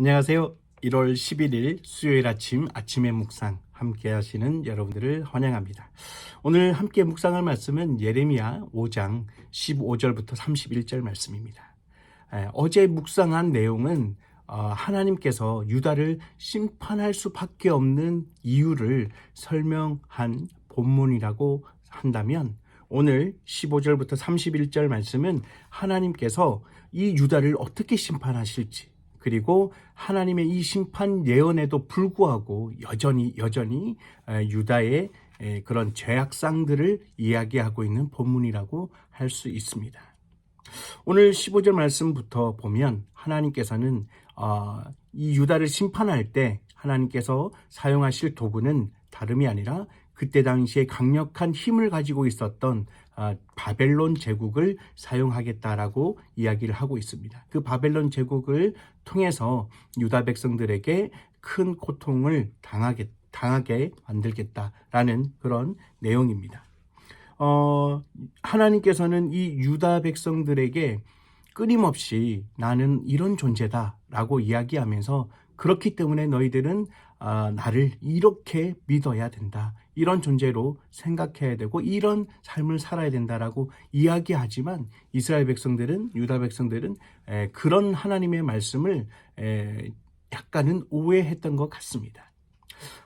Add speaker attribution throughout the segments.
Speaker 1: 안녕하세요. 1월 11일 수요일 아침 아침의 묵상 함께 하시는 여러분들을 환영합니다. 오늘 함께 묵상할 말씀은 예레미야 5장 15절부터 31절 말씀입니다. 에, 어제 묵상한 내용은 어, 하나님께서 유다를 심판할 수밖에 없는 이유를 설명한 본문이라고 한다면 오늘 15절부터 31절 말씀은 하나님께서 이 유다를 어떻게 심판하실지 그리고 하나님의 이 심판 예언에도 불구하고 여전히 여전히 에, 유다의 에, 그런 죄악상들을 이야기하고 있는 본문이라고 할 수 있습니다. 오늘 15절 말씀부터 보면 하나님께서는 어, 이 유다를 심판할 때 하나님께서 사용하실 도구는 다름이 아니라 그때 당시에 강력한 힘을 가지고 있었던 아, 바벨론 제국을 사용하겠다라고 이야기를 하고 있습니다. 그 바벨론 제국을 통해서 유다 백성들에게 큰 고통을 당하게, 당하게 만들겠다라는 그런 내용입니다. 어, 하나님께서는 이 유다 백성들에게 끊임없이 나는 이런 존재다라고 이야기하면서 그렇기 때문에 너희들은 아, 나를 이렇게 믿어야 된다. 이런 존재로 생각해야 되고 이런 삶을 살아야 된다라고 이야기하지만 이스라엘 백성들은 유다 백성들은 에, 그런 하나님의 말씀을 에, 약간은 오해했던 것 같습니다.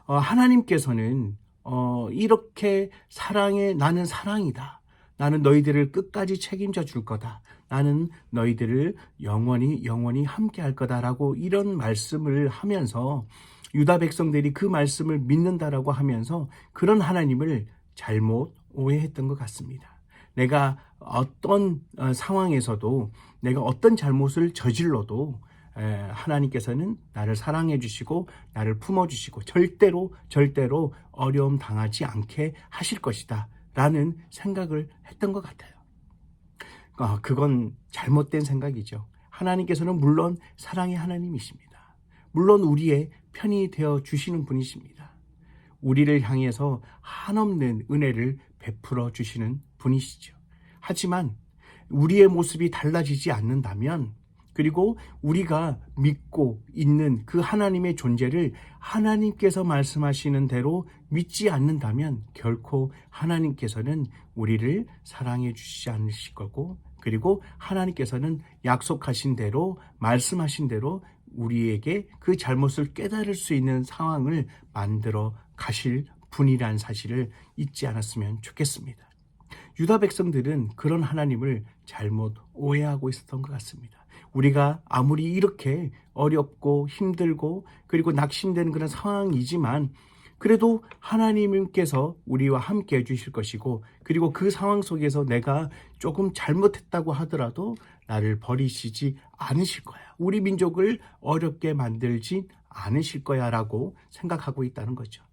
Speaker 1: 어, 하나님께서는 어, 이렇게 사랑해 나는 사랑이다. 나는 너희들을 끝까지 책임져 줄 거다. 나는 너희들을 영원히 영원히 함께 할 거다라고 이런 말씀을 하면서 유다 백성들이 그 말씀을 믿는다라고 하면서 그런 하나님을 잘못 오해했던 것 같습니다. 내가 어떤 어, 상황에서도 내가 어떤 잘못을 저질러도 하나님께서는 나를 사랑해 주시고 나를 품어 주시고 절대로 절대로 어려움 당하지 않게 하실 것이다 라는 생각을 했던 것 같아요. 어, 그건 잘못된 생각이죠. 하나님께서는 물론 사랑의 하나님이십니다. 물론 우리의 편이 되어 주시는 분이십니다. 우리를 향해서 한없는 은혜를 베풀어 주시는 분이시죠. 하지만 우리의 모습이 달라지지 않는다면 그리고 우리가 믿고 있는 그 하나님의 존재를 하나님께서 말씀하시는 대로 믿지 않는다면 결코 하나님께서는 우리를 사랑해 주시지 않으실 거고 그리고 하나님께서는 약속하신 대로 말씀하신 대로 우리에게 그 잘못을 깨달을 수 있는 상황을 만들어 가실 분이라는 사실을 잊지 않았으면 좋겠습니다. 유다 백성들은 그런 하나님을 잘못 오해하고 있었던 것 같습니다. 우리가 아무리 이렇게 어렵고 힘들고 그리고 낙심되는 그런 상황이지만 그래도 하나님께서 우리와 함께 해주실 것이고 그리고 그 상황 속에서 내가 조금 잘못했다고 하더라도 나를 버리시지 않으실 거야. 우리 민족을 어렵게 만들지 않으실 거야 라고 생각하고 있다는 거죠.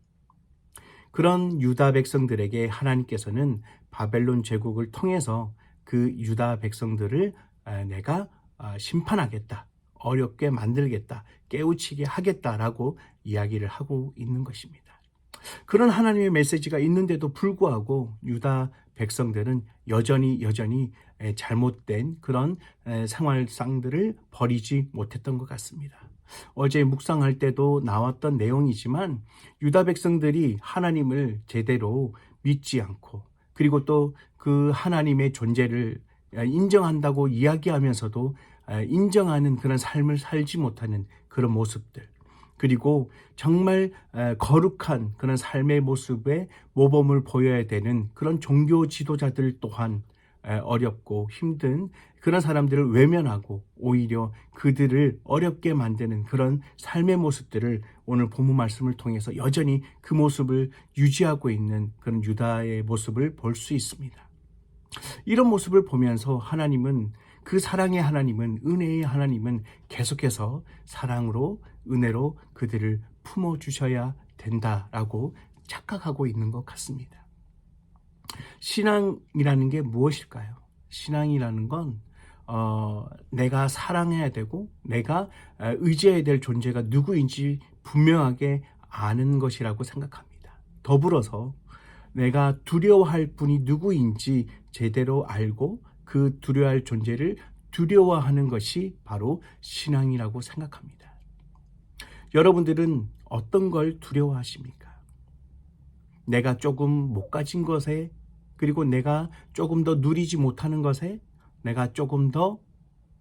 Speaker 1: 그런 유다 백성들에게 하나님께서는 바벨론 제국을 통해서 그 유다 백성들을 내가 심판하겠다. 어렵게 만들겠다. 깨우치게 하겠다라고 이야기를 하고 있는 것입니다. 그런 하나님의 메시지가 있는데도 불구하고 유다 백성들은 여전히 여전히 잘못된 그런 생활상들을 버리지 못했던 것 같습니다. 어제 묵상할 때도 나왔던 내용이지만 유다 백성들이 하나님을 제대로 믿지 않고 그리고 또 그 하나님의 존재를 인정한다고 이야기하면서도 인정하는 그런 삶을 살지 못하는 그런 모습들 그리고 정말 거룩한 그런 삶의 모습에 모범을 보여야 되는 그런 종교 지도자들 또한 어렵고 힘든 그런 사람들을 외면하고 오히려 그들을 어렵게 만드는 그런 삶의 모습들을 오늘 본문 말씀을 통해서 여전히 그 모습을 유지하고 있는 그런 유다의 모습을 볼 수 있습니다. 이런 모습을 보면서 하나님은 그 사랑의 하나님은 은혜의 하나님은 계속해서 사랑으로 은혜로 그들을 품어 주셔야 된다라고 착각하고 있는 것 같습니다. 신앙이라는 게 무엇일까요? 신앙이라는 건 어, 내가 사랑해야 되고 내가 의지해야 될 존재가 누구인지 분명하게 아는 것이라고 생각합니다. 더불어서 내가 두려워할 분이 누구인지 제대로 알고 그 두려워할 존재를 두려워하는 것이 바로 신앙이라고 생각합니다. 여러분들은 어떤 걸 두려워하십니까? 내가 조금 못 가진 것에 그리고 내가 조금 더 누리지 못하는 것에 내가 조금 더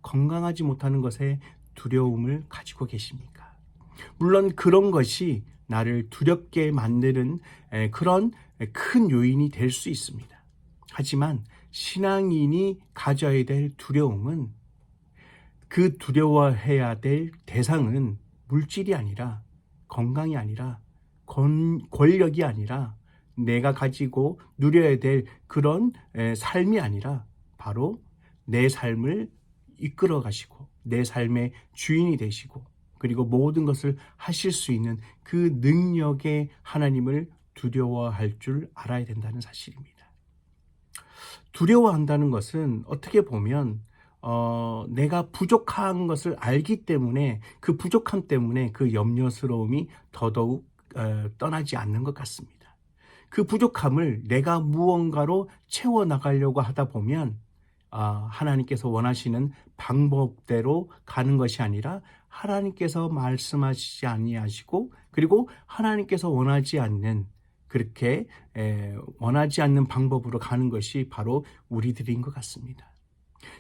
Speaker 1: 건강하지 못하는 것에 두려움을 가지고 계십니까? 물론 그런 것이 나를 두렵게 만드는 에, 그런 큰 요인이 될 수 있습니다. 하지만 신앙인이 가져야 될 두려움은 그 두려워해야 될 대상은 물질이 아니라 건강이 아니라 권, 권력이 아니라 내가 가지고 누려야 될 그런 에, 삶이 아니라 바로 내 삶을 이끌어 가시고 내 삶의 주인이 되시고 그리고 모든 것을 하실 수 있는 그 능력의 하나님을 두려워할 줄 알아야 된다는 사실입니다. 두려워한다는 것은 어떻게 보면 어, 내가 부족한 것을 알기 때문에 그 부족함 때문에 그 염려스러움이 더더욱 어, 떠나지 않는 것 같습니다. 그 부족함을 내가 무언가로 채워 나가려고 하다 보면 아, 하나님께서 원하시는 방법대로 가는 것이 아니라 하나님께서 말씀하시지 아니하시고 그리고 하나님께서 원하지 않는 그렇게 에, 원하지 않는 방법으로 가는 것이 바로 우리들인 것 같습니다.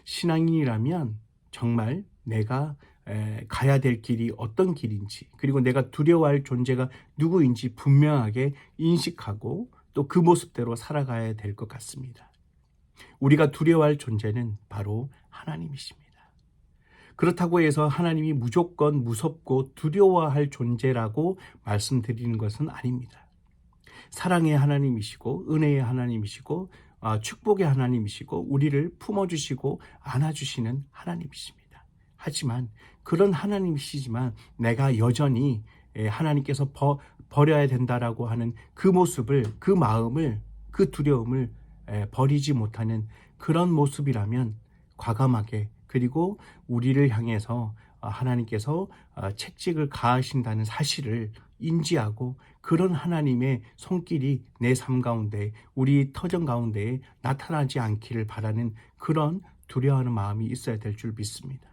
Speaker 1: 신앙인이라면 정말 내가 에, 가야 될 길이 어떤 길인지 그리고 내가 두려워할 존재가 누구인지 분명하게 인식하고 또 그 모습대로 살아가야 될 것 같습니다. 우리가 두려워할 존재는 바로 하나님이십니다. 그렇다고 해서 하나님이 무조건 무섭고 두려워할 존재라고 말씀드리는 것은 아닙니다. 사랑의 하나님이시고 은혜의 하나님이시고 아, 축복의 하나님이시고 우리를 품어주시고 안아주시는 하나님이십니다. 하지만 그런 하나님이시지만 내가 여전히 예, 하나님께서 버, 버려야 된다라고 하는 그 모습을 그 마음을 그 두려움을 예, 버리지 못하는 그런 모습이라면 과감하게 그리고 우리를 향해서 아, 하나님께서 아, 책직을 가하신다는 사실을 인지하고 그런 하나님의 손길이 내 삶 가운데 우리 터전 가운데에 나타나지 않기를 바라는 그런 두려워하는 마음이 있어야 될 줄 믿습니다.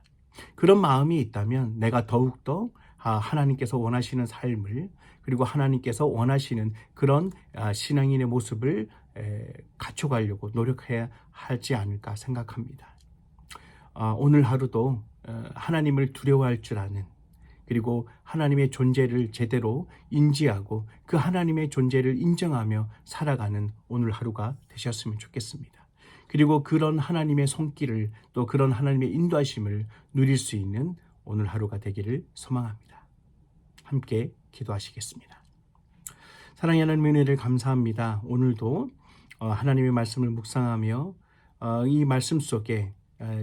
Speaker 1: 그런 마음이 있다면 내가 더욱더 아, 하나님께서 원하시는 삶을 그리고 하나님께서 원하시는 그런 신앙인의 모습을 갖춰가려고 노력해야 하지 않을까 생각합니다. 오늘 하루도 어, 하나님을 두려워할 줄 아는 그리고 하나님의 존재를 제대로 인지하고 그 하나님의 존재를 인정하며 살아가는 오늘 하루가 되셨으면 좋겠습니다. 그리고 그런 하나님의 손길을 또 그런 하나님의 인도하심을 누릴 수 있는 오늘 하루가 되기를 소망합니다. 함께 기도하시겠습니다. 사랑의 하나님 은혜를 감사합니다. 오늘도 어, 하나님의 말씀을 묵상하며 어, 이 말씀 속에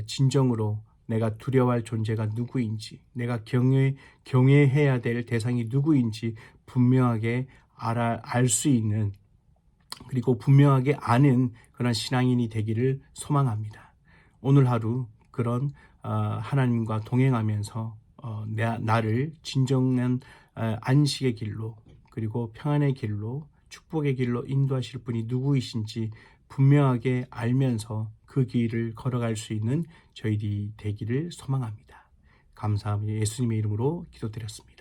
Speaker 1: 진정으로 내가 두려워할 존재가 누구인지, 내가 경외, 경외해야 될 대상이 누구인지 분명하게 알아, 알 수 있는 그리고 분명하게 아는 그런 신앙인이 되기를 소망합니다. 오늘 하루 그런 어, 하나님과 동행하면서 어, 나를 진정한 어, 안식의 길로 그리고 평안의 길로 축복의 길로 인도하실 분이 누구이신지 분명하게 알면서 그 길을 걸어갈 수 있는 저희들이 되기를 소망합니다. 감사합니다. 예수님의 이름으로 기도드렸습니다.